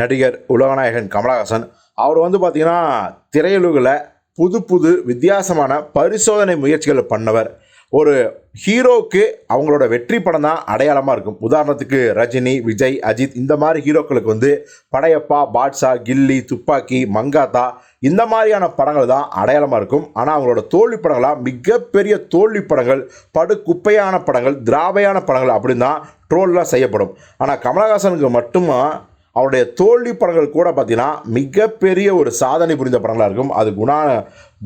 நடிகர் உலகநாயகன் கமலஹாசன். அவர் வந்து பார்த்திங்கன்னா திரையுலகில் புது புது வித்தியாசமான பரிசோதனை முயற்சிகளை பண்ணவர். ஒரு ஹீரோவுக்கு அவங்களோட வெற்றி படம் தான் அடையாளமாக இருக்கும். உதாரணத்துக்கு ரஜினி விஜய் அஜித் இந்த மாதிரி ஹீரோக்களுக்கு வந்து படையப்பா பாட்ஷா கில்லி துப்பாக்கி மங்காத்தா இந்த மாதிரியான படங்கள் தான் அடையாளமாக இருக்கும். ஆனால் அவங்களோட தோல்வி படங்களாக மிகப்பெரிய தோல்வி படங்கள் படு குப்பையான படங்கள் திராவையான படங்கள் அப்படின்னு தான் ட்ரோல்லாம் செய்யப்படும். ஆனால் கமலஹாசனுக்கு மட்டுமா அவருடைய தோல்வி படங்கள் கூட பார்த்திங்கன்னா மிகப்பெரிய ஒரு சாதனை புரிந்த படங்களாக இருக்கும். அது குணா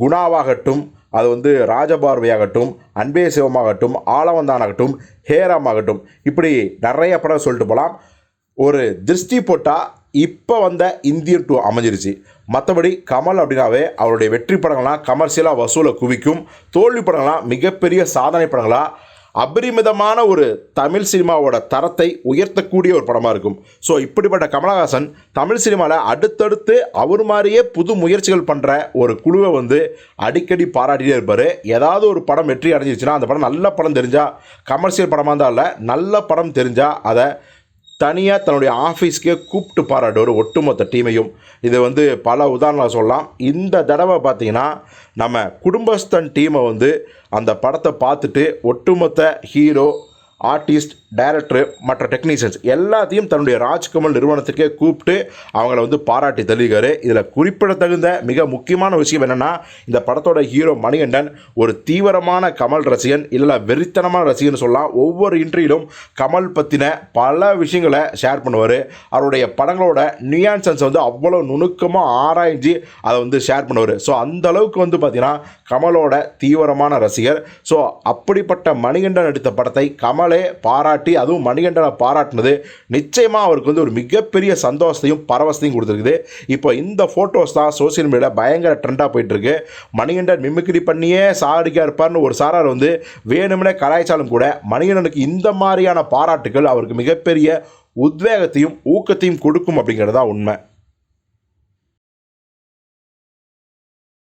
குணாவாகட்டும் அது வந்து ராஜபார்வையாகட்டும் அன்பே சிவமாகட்டும் ஆலவந்தானாகட்டும் ஹேராம் ஆகட்டும் இப்படி நிறைய படம் சொல்லிட்டு போகலாம். ஒரு திருஷ்டி போட்டால் இப்போ வந்த இந்தியன் டூ அமைஞ்சிருச்சு. மற்றபடி கமல் அப்படின்னாவே அவருடைய வெற்றி படங்கள்லாம் கமர்ஷியலாக வசூலை குவிக்கும். தோல்வி படங்கள்லாம் மிகப்பெரிய சாதனை படங்களாக அபரிமிதமான ஒரு தமிழ் சினிமாவோட தரத்தை உயர்த்தக்கூடிய ஒரு படமாக இருக்கும். ஸோ இப்படிப்பட்ட கமலஹாசன் தமிழ் சினிமாவில் அடுத்தடுத்து அவர் மாதிரியே புது முயற்சிகள் பண்ணுற ஒரு குழுவை வந்து அடிக்கடி பாராட்டிட்டே இருப்பார். ஏதாவது ஒரு படம் வெற்றி அடைஞ்சிருச்சுன்னா அந்த படம் நல்ல படம் தெரிஞ்சால் கமர்ஷியல் படமாக இருந்தால் இல்லை நல்ல படம் தெரிஞ்சால் அதை தனியாக தன்னுடைய ஆஃபீஸ்க்கே கூப்பிட்டு பாராட்டுவார் ஒட்டுமொத்த டீமையும். இது வந்து பல உதாரணம் சொல்லலாம். இந்த தடவை பார்த்தீங்கன்னா நம்ம குடும்பஸ்தன் டீமை வந்து அந்த படத்தை பார்த்துட்டு ஒட்டுமொத்த ஹீரோ ஆர்டிஸ்ட் டைரக்டர் மற்ற டெக்னீஷியன்ஸ் எல்லாத்தையும் தன்னுடைய ராஜ்கமல் நிறுவனத்துக்கே கூப்பிட்டு அவங்கள வந்து பாராட்டி தள்ளியிருக்காரு இதில் குறிப்பிடத்தகுந்த மிக முக்கியமான விஷயம் என்னென்னா இந்த படத்தோட ஹீரோ மணிகண்டன் ஒரு தீவிரமான கமல் ரசிகன் இல்லை வெறித்தனமான ரசிகன் சொல்லலாம். ஒவ்வொரு இன்ட்ரியிலும் கமல் பற்றின பல விஷயங்களை ஷேர் பண்ணுவார். அவருடைய படங்களோட நியான்சன்ஸ் வந்து அவ்வளோ நுணுக்கமாக ஆராய்ஞ்சு அதை வந்து ஷேர் பண்ணுவார். ஸோ அந்த அளவுக்கு வந்து பார்த்திங்கன்னா கமலோட தீவிரமான ரசிகர். ஸோ அப்படிப்பட்ட மணிகண்டன் எடுத்த படத்தை கமலே பாராட்டி அதுவும் மணிகண்டனை பாராட்டினது. நிச்சயமாக அவருக்கு வந்து ஒரு மிகப்பெரிய சந்தோஷத்தையும் பரவசத்தையும் கொடுத்துருக்குது. இப்போ இந்த ஃபோட்டோஸ் தான் சோசியல் மீடியாவில் பயங்கர ட்ரெண்டாக போயிட்டுருக்கு. மணிகண்டன் மிமிக்ரி பண்ணியே சாடிக்கா இருப்பார்னு ஒரு சாரார் வந்து வேணும்னே கலாய்ச்சாலும் கூட மணிகண்டனுக்கு இந்த மாதிரியான பாராட்டுகள் அவருக்கு மிகப்பெரிய உத்வேகத்தையும் ஊக்கத்தையும் கொடுக்கும் அப்படிங்கிறது தான் உண்மை.